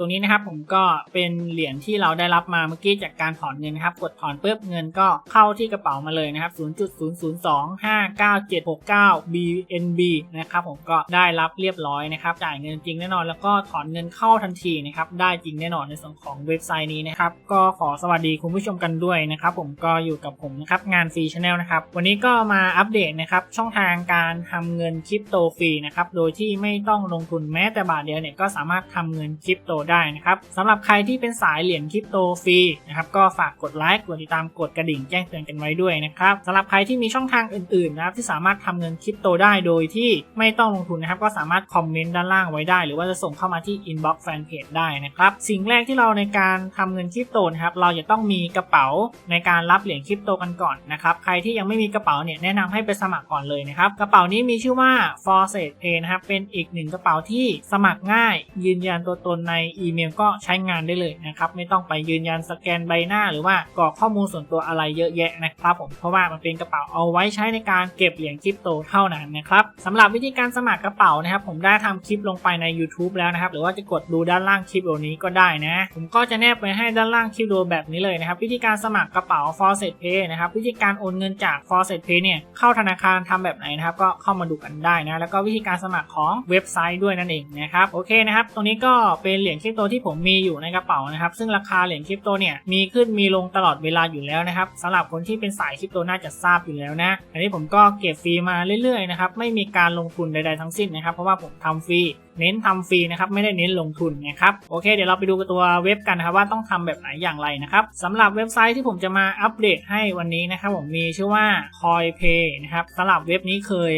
ตรงนี้นะครับผมก็เป็นเหรียญที่เราได้รับมาเมื่อกี้จากการถอนเงินนะครับ กดถอนปุ๊บเงินก็เข้าที่กระเป๋ามาเลยนะครับ 0.00259769 BNB นะครับผมก็ได้รับเรียบร้อยนะครับ จ่ายเงินจริงแน่นอน แล้วก็ถอนเงินเข้าทันทีนะครับ ได้จริงแน่นอนในส่วนของเว็บไซต์นี้นะครับ ก็ขอสวัสดีคุณผู้ชมกันด้วยนะครับ ผมก็อยู่กับผมนะครับงานฟรีชาแนลนะครับ วันนี้ก็มาอัปเดตนะครับช่องทางการทำเงินคริปโตฟรีนะครับ โดยที่ไม่ต้องลงทุนแม้แต่บาทเดียวเนี่ยก็สามารถทำเงินคริปโตได้นะครับสำหรับใครที่เป็นสายเหรียญคริปโตฟรีนะครับก็ฝากกดไลค์กดติดตามกดกระดิ่งแจ้งเตือนกันไว้ด้วยนะครับสำหรับใครที่มีช่องทางอื่นๆนะครับที่สามารถทำเงินคริปโตได้โดยที่ไม่ต้องลงทุนนะครับก็สามารถคอมเมนต์ด้านล่างไว้ได้ หรือว่าจะส่งเข้ามาที่อินบ็อกซ์แฟนเพจได้นะครับสิ่งแรกที่เราในการทำเงินคริปโตนะครับเราจะต้องมีกระเป๋าในการรับเหรียญคริปโตกันก่อนนะครับใครที่ยังไม่มีกระเป๋าเนี่ยแนะนำให้ไปสมัครก่อนเลยนะครับกระเป๋านี้มีชื่อว่า f o r s e t Pay นะครับเป็นอีกหนึ่งกระเป๋าที่สมัครง่าย ยืนยันตัวตนในอีเมลก็ใช้งานได้เลยนะครับไม่ต้องไปยืนยันสแกนใบหน้า หรือว่ากรอกข้อมูลส่วนตัวอะไรเยอะแยะนะครับผมเพราะว่ามันเป็นกระเป๋าเอาไว้ใช้ในการเก็บเหรียญคริปโตเท่านั้นนะครับสำหรับวิธีการสมัครกระเป๋านะครับผมได้ทำคลิปลงไปใน YouTube แล้วนะครับหรือว่าจะกดดูด้านล่างคลิปวิดีโอนี้ก็ได้นะ ผมก็จะแนบไปให้ด้านล่างคลิปดีโอแบบนี้เลยนะครับวิธีการสมัครกระเป๋า f o r s e t Pay นะครับวิธีการโอนเงินจาก f o r s e t Pay เนี่ยเข้าธนาคารทำแบบไหนนะครับก็เข้ามาดูกันได้นะแล้วก็วิธีการสมัครของเว็บไซต์ด้วยนั่นเองนะครับโอเคนะครับตรงนี้ก็เป็นเหรียญคริปโตที่ผมมีอยู่ในกระเป๋านะครับซึ่งราคาเหรียญคริปโตเนี่ยมีขึ้นมีลงตลอดเวลาอยู่แล้วนะครับสำหรับคนที่เป็นสายคริปโตน่าจะทราบอยู่แล้วนะอันนี้ผมก็เก็บฟรีมาเรื่อยๆนะครับไม่มีการลงทุนใดๆทั้งสิ้นนะครับ เพราะว่าผมทำฟรีเน้นทำฟรีนะครับไม่ได้เน้นลงทุนนะครับโอเคเดี๋ยวเราไปดูตัวเว็บกันนะครับว่าต้องทำแบบไหนอย่างไรนะครับสำหรับเว็บไซต์ที่ผมจะมาอัปเดตให้วันนี้นะครับผมมีชื่อว่า CoinPay นะครับสำหรับเว็บนี้เคย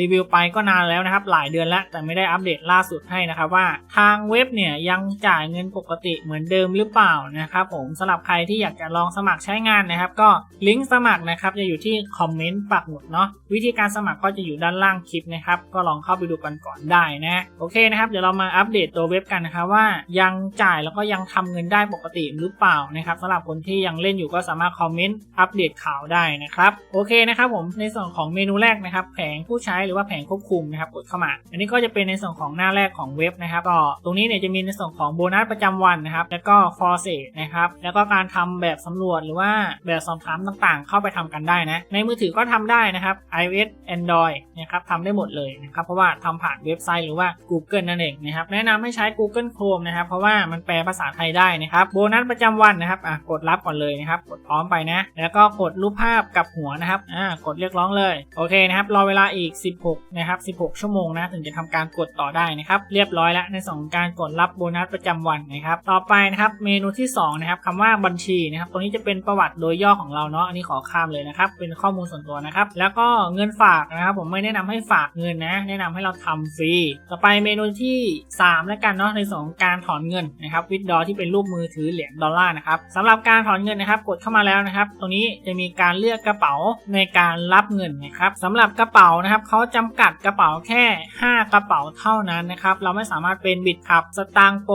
รีวิวไปก็นานแล้วนะครับหลายเดือนแล้วแต่ไม่ได้อัปเดตล่าสุดให้นะครับว่าทางเว็บเนี่ยยัังจ่ายเงินปกติเหมือนเดิมหรือเปล่านะครับผมสำหรับใครที่อยากจะลองสมัครใช้งานนะครับ ก็ลิงก์สมัครนะครับจะอยู่ที่คอมเมนต์ปักหมุดเนาะวิธีการสมัครก็จะอยู่ด้านล่างคลิปนะครับก็ลองเข้าไปดูกันก่อนได้นะโอเคนะครับเดี๋ยวเรามาอัปเดตตัวเว็บกันนะครับว่ายังจ่ายแล้วก็ยังทำเงินได้ปกติหรือเปล่านะครับสำหรับคนที่ยังเล่นอยู่ก็สามารถคอมเมนต์อัปเดตข่าวได้นะครับโอเคนะครับผมในส่วนของเมนูแรกนะครับแผงผู้ใช้หรือว่าแผงควบคุมนะครับกดเข้ามา อันนี้ก็จะเป็นในส่วนของหน้าแรกของเว็บนะครับก็ตรงนี้เนี่ยจะมีในส่วนของโบนัสประจำวันนะครับ แล้วก็ฟอร์เซนะครับ แล้วก็การทำแบบสำรวจหรือว่าแบบสอบถามต่างๆ เข้าไปทำกันได้นะ ในมือถือก็ทำได้นะครับ iOS Android นะครับทำได้หมดเลยนะครับ เพราะว่าทำผ่านเว็บไซต์หรือว่า Google นั่นเองนะครับ แนะนำให้ใช้ Google Chrome นะครับ เพราะว่ามันแปลภาษาไทยได้นะครับ โบนัสประจำวันนะครับ อะ กดรับก่อนเลยนะครับ กดพร้อมไปนะ แล้วก็กดรูปภาพกับหัวนะครับ อ่า กดเรียกร้องเลย โอเคนะครับ รอเวลาอีก 16 นะครับ 16 ชั่วโมงนะ ถึงจะทำการกดต่อได้นะครับ เรียบร้อยแล้วในส่วนของการกดรับโบนันัสประจำวันนะครับ ต่อไปนะครับเมนูที่2นะครับคำว่าบัญชีนะครับตรงนี้จะเป็นประวัติโดยย่อของเราเนาะอันนี้ขอข้ามเลยนะครับ เป็นข้อมูลส่วนตัวนะครับ แล้วก็เงินฝากนะครับ ผมไม่แนะนำให้ฝากเงินนะ แนะนำให้เราทำฟรี ต่อไปเมนูที่ 3 แล้วกันเนาะในส่วนของการถอนเงินนะครับวิดดอที่เป็นรูปมือถือเหรียญดอลลาร์นะครับสำหรับการถอนเงินนะครับ กดเข้ามาแล้วนะครับ ตรงนี้จะมีการเลือกกระเป๋าในการรับเงินนะครับสำหรับกระเป๋านะครับเขาจำกัดกระเป๋าแค่ 5 กระเป๋าเท่านั้นนะครับเราไม่สามารถเป็นบิตคับสตางโป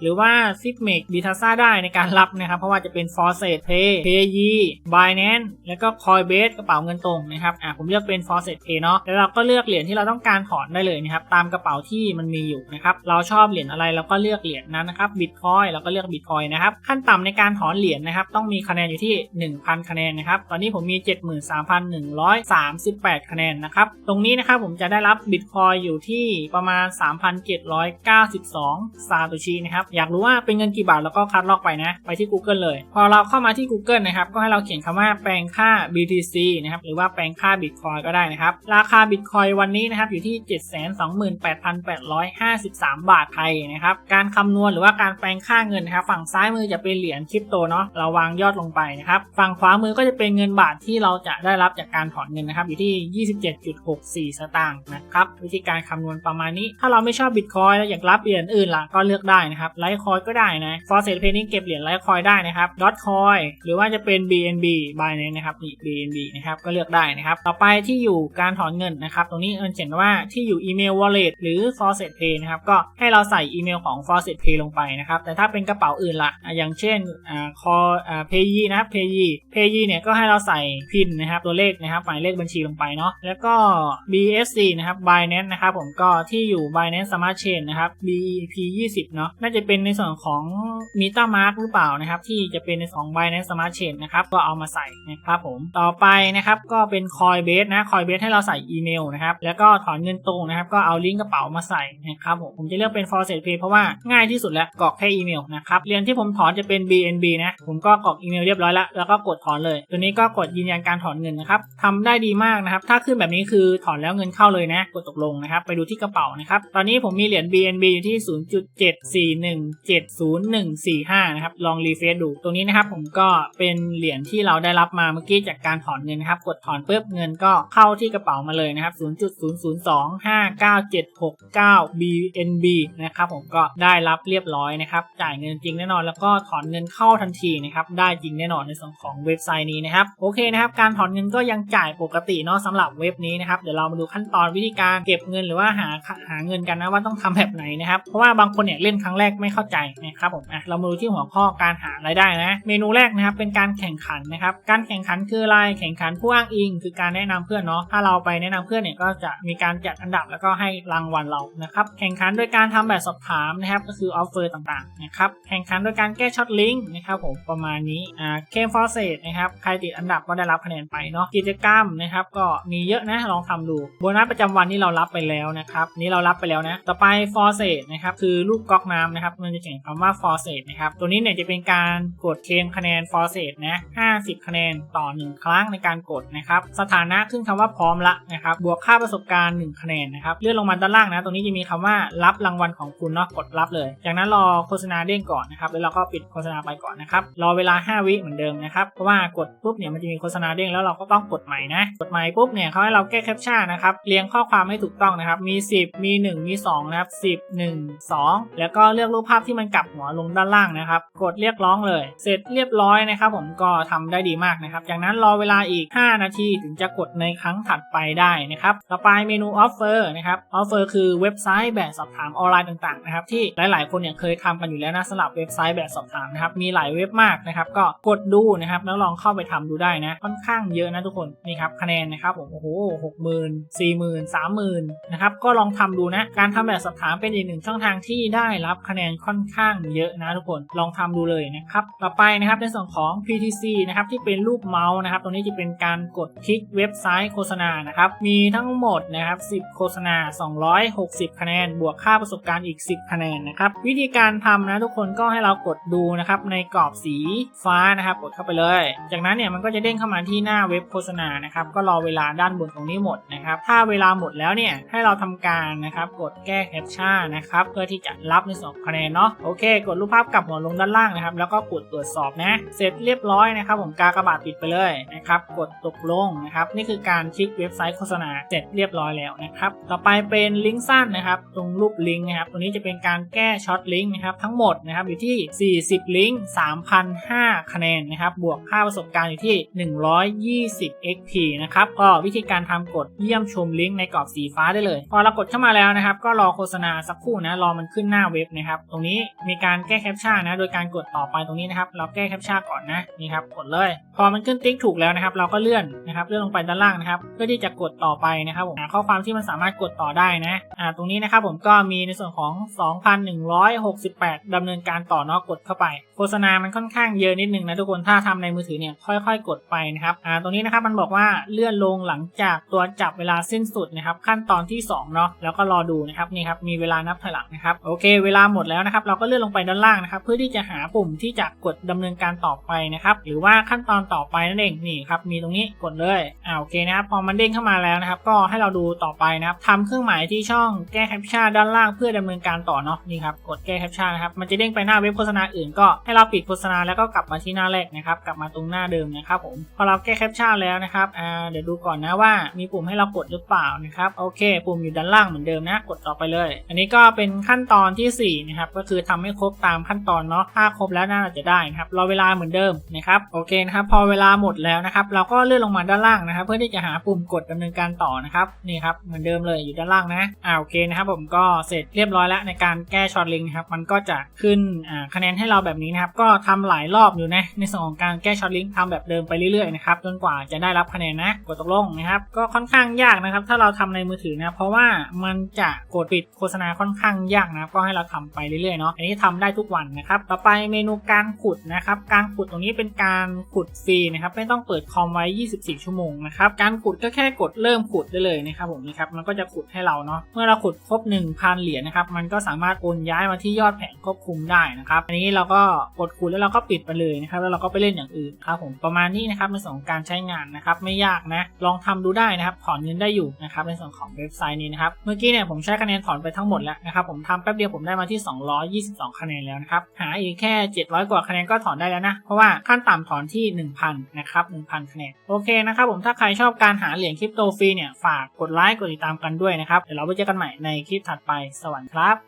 หรือว่าซิกเมกบิทัซ่าได้ในการรับนะครับ เพราะว่าจะเป็น f o r s e t Pay Paye Binance แล้วก็ Coinbase กระเป๋าเงินตรงนะครับอ่าผมเลือกเป็น f o r s e t Pay เนาะแล้วเราก็เลือกเหรียญที่เราต้องการถอนได้เลยนะครับตามกระเป๋าที่มันมีอยู่นะครับเราชอบเหรียญอะไรเราก็เลือกเหรียญนั้นนะครับบิตคอยเราก็เลือกบิตคอยนะครับขั้นต่ำในการถอนเหรียญนะครับต้องมีคะแนนอยู่ที่ 1,000 คะแนนนะครับตอนนี้ผมมี 73,138 คะแนนนะครับตรงนี้นะครับผมจะได้รับบิตคอยอยู่ที่ประมาณ 3,792าโตชินะครับ อยากรู้ว่าเป็นเงินกี่บาทแล้วก็คัดลอกไปนะ ไปที่ Google เลย พอเราเข้ามาที่ Google นะครับ ก็ให้เราเขียนคำว่าแปลงค่า BTC นะครับ หรือว่าแปลงค่าบิตคอยก็ได้นะครับ ราคาบิตคอยวันนี้นะครับอยู่ที่ 728,853 บาทไทยนะครับ การคำนวณหรือว่าการแปลงค่าเงินนะครับ ฝั่งซ้ายมือจะเป็นเหรียญคริปโตเนาะ เราวางยอดลงไปนะครับ ฝั่งขวามือก็จะเป็นเงินบาทที่เราจะได้รับจากการถอนเงินนะครับ อยู่ที่ 27.64 สตางค์นะครับ วิธีการคำนวณประมาณนี้ ถ้าเราไม่ชอบบิตคอยแล้วอยากรับเหรียญอื่นล่ะก็เลือกได้นะครับไลท์คอยก็ได้นะฟอร์เซตเพนี่งเก็บเหรียญไลท์คอยได้นะครับดอทคอยหรือว่าจะเป็น BNB บายนี้นะครับนี่ BNB นะครับก็เลือกได้นะครับต่อไปที่อยู่การถอนเงินนะครับตรงนี้เอิญเขียนว่าที่อยู่อีเมล wallet หรือ Faucet Pay นะครับก็ให้เราใส่อีเมลของ Faucet Pay ลงไปนะครับแต่ถ้าเป็นกระเป๋าอื่นละอะอย่างเช่นอ่า call อ่า Payee นะครับ Payee Payee เนี่ยก็ให้เราใส่พินนะครับตัวเลขนะครับหมายเลขบัญชีลงไปเนาะแล้วก็ BSC นะครับ Binance นะครับผมก็ที่อยู่ Binance Smart Chain นะครับ BEP 20เนาะน่าจะเป็นในส่วนของ MetaMask หรือเปล่านะครับ ที่จะเป็นในส่วนของ Binance Smart Chain นะครับ ก็เอามาใส่นะครับผมต่อไปนะครับก็เป็น Coinbase นะ Coinbase ให้เราใส่อีเมลนะครับแล้วก็ถอนเงินตรงนะครับ ก็เอาลิงก์กระเป๋ามาใส่นะครับผมผมจะเลือกเป็น Faucet Pay เพราะว่าง่ายที่สุดแล้วกรอกแค่อีเมลนะครับเหรียญที่ผมถอนจะเป็น BNB นะผมก็กรอกอีเมลเรียบร้อยแล้วแล้วก็กดถอนเลย ตัวนี้ก็กดยืนยันการถอนเงินนะครับทำได้ดีมากนะครับ ถ้าขึ้นแบบนี้คือถอนแล้วเงินเข้าเลยนะ กดตกลงนะครับ ไปดูที่กระเป๋านะครับ ตอนนี้ผมมีเหรียญ BNB อยู่ที่0.74170145นะครับลองรีเฟรชดูตรงนี้นะครับผมก็เป็นเหรียญที่เราได้รับมาเมื่อกี้จากการถอนเงินนะครับ กดถอนปุ๊บเงินก็เข้าที่กระเป๋ามาเลยนะครับ 0.00259769 BNB นะครับผมก็ได้รับเรียบร้อยนะครับ จ่ายเงินจริงแน่นอน แล้วก็ถอนเงินเข้าทันทีนะครับได้จริงแน่นอนในส่วนของเว็บไซต์นี้นะครับโอเคนะครับการถอนเงินก็ยังจ่ายปกติเนาะสำหรับเว็บนี้นะครับเดี๋ยวเรามาดูขั้นตอนวิธีการเก็บเงินหรือว่าหาหาเงินกันนะว่าต้องทำแบบไหนนะครับเพราะว่าบางคนเนี่ยเล่นครั้งแรกไม่เข้าใจนะครับผมอะเรามาดูที่หัวข้อการหารายได้นะ เมนูแรกนะครับเป็นการแข่งขันนะครับ การแข่งขันคืออะไรแข่งขันผู้อ้างอิง คือการแนะนำเพื่อนเนาะถ้าเราไปแนะนำเพื่อนเนี่ยก็จะมีการจัดอันดับแล้วก็ให้รางวัลเรานะครับแข่งขันโดยการทำแบบสอบถามนะครับก็คือออฟเฟอร์ต่างๆนะครับแข่งขันโดยการแก้ช็อตลิงก์นะครับผมประมาณนี้อ่าเคมฟอร์เซตนะครับใครติดอันดับก็ได้รับคะแนนไปเนาะกิจกรรมนะครับก็มีเยอะนะลองทำดูโบนัสประจำวันนี่เรารับไปแล้วนะครับนี่เรารับไปแล้วนะต่อไปฟอร์เซตนะครับคือลูกก๊อกน้ำนะครับ มันจะเขียนคำว่าฟอร์เซตนะครับ ตัวนี้เนี่ยจะเป็นการกดเคลมคะแนนฟอร์เซตนะ 50 คะแนนต่อ 1 ครั้งในการกดนะครับ สถานะขึ้นคำว่าพร้อมละนะครับ บวกค่าประสบการณ์ 1 คะแนนนะครับ เลื่อนลงมาด้านล่างนะ ตรงนี้จะมีคำว่ารับรางวัลของคุณเนาะ กดรับเลย จากนั้นรอโฆษณาเด้งก่อนนะครับ แล้วเราก็ปิดโฆษณาไปก่อนนะครับ รอเวลา 5 วิเหมือนเดิมนะครับ เพราะว่ากดปุ๊บเนี่ยมันจะมีโฆษณาเด้งแล้วเราก็ต้องกดใหม่นะ กดใหม่ปุ๊บเนี่ยเขาให้เราแก้แคปชั่นนะครับ เรียงข้อความให้ถูกต้องนะครับ มี 10 มี 1 มี2นะครับ10 1 2แล้วก็เลือกรูปภาพที่มันกลับหัวลงด้านล่างนะครับ กดเรียกร้องเลย เสร็จเรียบร้อยนะครับผมก็ทำได้ดีมากนะครับ จากนั้นรอเวลาอีก 5 นาทีถึงจะกดในครั้งถัดไปได้นะครับ ต่อไปเมนู Offer นะครับ Offer คือเว็บไซต์แบบสอบถามออนไลน์ต่างๆนะครับที่หลายๆ คนเนี่ยเคยทำกันอยู่แล้วนะสำหรับเว็บไซต์แบบสอบถามนะครับมีหลายเว็บมากนะครับก็กดดูนะครับแล้วลองเข้าไปทำดูได้นะค่อนข้างเยอะนะทุกคนนี่ครับคะแนนนะครับผมโอ้โหหกหมื่นสี่หมื่นสามหมื่นนะครับก็ลองทำดูนะการทำแบบสอบถามเป็นอีกหนึ่งช่องทางที่ได้ได้รับคะแนนค่อนข้างเยอะนะทุกคนลองทำดูเลยนะครับต่อไปนะครับในส่วนของ PTC นะครับที่เป็นรูปเมาส์นะครับตรงนี้จะเป็นการกดคลิกเว็บไซต์โฆษณานะครับมีทั้งหมดนะครับ10 โฆษณา 260 คะแนน บวกค่าประสบการณ์อีก 10 คะแนนนะครับวิธีการทำนะทุกคนก็ให้เรากดดูนะครับในกรอบสีฟ้านะครับกดเข้าไปเลย จากนั้นเนี่ยมันก็จะเด้งเข้ามาที่หน้าเว็บโฆษณานะครับก็รอเวลาด้านบนตรงนี้หมดนะครับถ้าเวลาหมดแล้วเนี่ยให้เราทำการนะครับกดแก้แคปชั่นนะครับเพื่อที่จะรับในส่วนคะแนนเนาะโอเค กดรูปภาพกลับหัวลงด้านล่างนะครับ แล้วก็กดตรวจสอบนะ เสร็จเรียบร้อยนะครับ ผมกากระบาดปิดไปเลยนะครับ กดตกลงนะครับ นี่คือการคลิกเว็บไซต์โฆษณาเสร็จเรียบร้อยแล้วนะครับ ต่อไปเป็นลิงก์สั้นนะครับ ตรงรูปลิงก์นะครับ ตรงนี้จะเป็นการแก้ช็อตลิงก์นะครับ ทั้งหมดนะครับอยู่ที่ 40 ลิงก์3,005คะแนนนะครับ บวกค่าประสบการณ์อยู่ที่ 120 XP นะครับ ก็วิธีการทำกดเยี่ยมชมลิงก์ในกรอบสีฟ้าได้เลย พอเรากดเข้ามาแล้วนะครับ ก็รอโฆษณาสักครู่นะ รอมันขึ้นหน้าเว็บนะครับ ตรงนี้มีการแก้แคปชั่นนะ โดยการกดต่อไปตรงนี้นะครับ เราแก้แคปชั่นก่อนนะนี่ครับกดเลย พอมันขึ้นติ๊กถูกแล้วนะครับ เราก็เลื่อนนะครับเลื่อนลงไปด้านล่างนะครับ เพื่อที่จะกดต่อไปนะครับผมข้อความที่มันสามารถกดต่อได้นะอ่าตรงนี้นะครับผมก็มีในส่วนของ 2,168ดำเนินการต่อเนาะกดเข้าไป ฆษณามันค่อนข้างเยอะนิดนึงนะทุกคนถ้าทำในมือถือเนี่ยค่อย ๆ กดไปนะครับอ่าตรงนี้นะครับมันบอกว่าเลื่อนลงหลังจากตัวจับเวลาสิ้นสุดนะครับขั้นตอนที่2เนาะแล้วก็รอดูนะครับนี่ครับมีเวลานับถอยหลังนะครับโอเค เวลาหมดแล้วนะครับเราก็เลื่อนลงไปด้านล่างนะครับเพื่อที่จะหาปุ่มที่จะกดดำเนินการต่อไปนะครับหรือว่าขั้นตอนต่อไปนั่นเองนี่ครับมีตรงนี้กดเลยอ่าโอเคนะครับพอมันเด้งเข้ามาแล้วนะครับก็ให้เราดูต่อไปนะครับทำเครื่องหมายที่ช่องแก้แคปชั่นด้านล่างเพื่อดำเนินการต่อเนาะนี่ครับกดแก้แคปชั่นนะครับมันจะเด้งไปหน้าเว็บโฆษณาอื่นก็ใให้เราปิดโฆษณาแล้วก็กลับมาที่หน้าแรกนะครับ กลับมาตรงหน้าเดิมนะครับผมพอเราแก้แคปชั่นแล้วนะครับอ่าเดี๋ยวดูก่อนนะว่ามีปุ่มให้เรากดหรือเปล่านะครับโอเคปุ่มอยู่ด้านล่างเหมือนเดิมนะกดต่อไปเลย อันนี้ก็เป็นขั้นตอนที่สี่นะครับก็คือทำให้ครบตามขั้นตอนเนาะถ้าครบแล้วน่าจะได้นะครับรอเวลาเหมือนเดิมนะครับโอเคนะครับพอเวลาหมดแล้วนะครับเราก็เลื่อนลงมาด้านล่างนะครับ เพื่อที่จะหาปุ่มกดดำเนินการต่อนะครับนี่ครับเหมือนเดิมเลยอยู่ด้านล่างนะอ่าโอเคนะครับผมก็เสร็จเรียบร้อยแล้วในการแก้ช็อตลิงนะครับมันก็จะขึ้นอ่าคะแนนให้เราแบบนี้นะครับก็ทำหลายรอบอยู่นะในส่วนของการแก้ช็อตลิงทำแบบเดิมไปเรื่อยๆนะครับจนกว่าจะได้รับคะแนนนะกดตกลงนะครับก็ค่อนข้างยากนะครับ ถ้าเราทำในมือถือนะเพราะว่ามันจะกดปิดโฆษณาค่อนข้างยากนะก็ให้เราทำไปเรื่อยๆเนาะอันนี้ทำได้ทุกวันนะครับต่อไปเมนูการขุดนะครับการขุดตรงนี้เป็นการขุดฟรีนะครับไม่ต้องเปิดคอมไว้ 24 ชั่วโมงนะครับการขุดก็แค่กดเริ่มขุดได้เลยนะครับผมนี่ครับมันก็จะขุดให้เราเนาะเมื่อเราขุดครบ 1,000 เหรียญนะครับมันก็สามารถโอนย้ายมาที่ยอดแผงควบคุมได้นะครับอันนี้เราก็กดขุดแล้วเราก็ปิดไปเลยนะครับ แล้วเราก็ไปเล่นอย่างอื่นครับผมประมาณนี้นะครับในส่วนของการใช้งานนะครับไม่ยากนะลองทำดูได้นะครับถอนเงินได้อยู่นะครับในส่วนของเว็บไซต์นี้นะครับเมื่อกี้เนี่ยผมใช้คะแนนถอนไปทั้งหมดแล้วนะครับผมทำแป๊บเดียวผมได้มาที่ 222 คะแนนแล้วนะครับหาอีกแค่ 700 กว่าคะแนนก็ถอนได้แล้วนะเพราะว่าขั้นต่ำถอนที่ 1,000นะครับ1,000 คะแนนโอเคนะครับผมถ้าใครชอบการหาเหรียญคริปโตฟรีเนี่ยฝากกดไลค์กดติดตามกันด้วยนะครับเดี๋ยวเราไปเจอกันใหม่ในคลิปถัดไปสวัสดีครับ